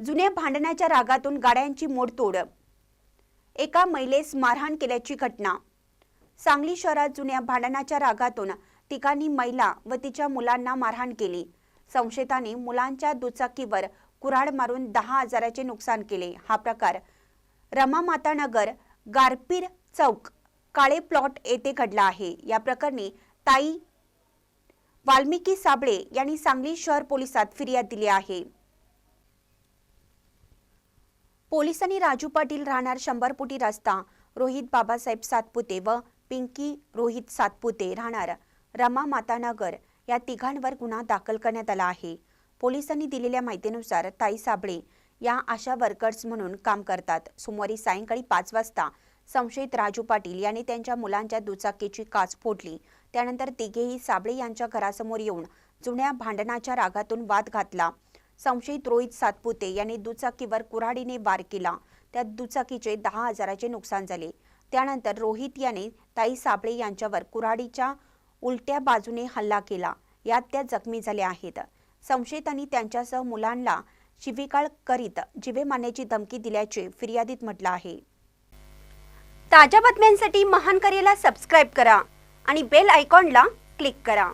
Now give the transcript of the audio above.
जुन्या भांडणाच्या रागातून गाड्यांची मोडतोड. एका महिलेस मारहाण केल्याची घटना. सांगली शहरात जुन्या भांडणाच्या रागातून तिकानी महिला व तिच्या मुलांना मारहाण केली. संशयिताने मुलांच्या दुचाकीवर कुऱ्हाड मारून दहा हजाराचे नुकसान केले. हा प्रकार रमामाता नगर गारपीर चौक काळे प्लॉट येथे घडला आहे. या प्रकरणी ताई वाल्मिकी साबळे यांनी सांगली शहर पोलिसात फिर्याद दिली आहे. पोलिसांनी राजू पाटील राहणार शंभर फुटी रस्ता रोहित बाबासाहेब सातपुते व पिंकी रोहित सातपुते राहणार रमा मातानगर या तिघांवर गुन्हा दाखल करण्यात आला आहे. पोलिसांनी दिलेल्या माहितीनुसार ताई साबळे या आशा वर्कर्स म्हणून काम करतात. सोमवारी सायंकाळी पाच वाजता संशयित राजू पाटील यांनी त्यांच्या मुलांच्या दुचाकीची काच फोडली. त्यानंतर तिघेही साबळे यांच्या घरासमोर येऊन जुन्या भांडणाच्या रागातून वाद घातला. संशयित रोहित सातपुते यांनी दुचाकीवर कुऱ्हाडीने वार केला. त्यात दुचाकीचे दहा हजाराचे नुकसान झाले. त्यानंतर रोहित याने ताई साबळे यांच्यावर कुऱ्हाडीच्या उलट्या बाजूने हल्ला केला. यात त्या जखमी झाल्या आहेत. संशयितांनी त्यांच्यासह मुलांना शिविकाळ करीत जिवे मारण्याची धमकी दिल्याचे फिर्यादीत म्हटलं आहे. ताज्या बातम्यांसाठी महान करेला सबस्क्राईब करा आणि बेल आयकॉनला क्लिक करा.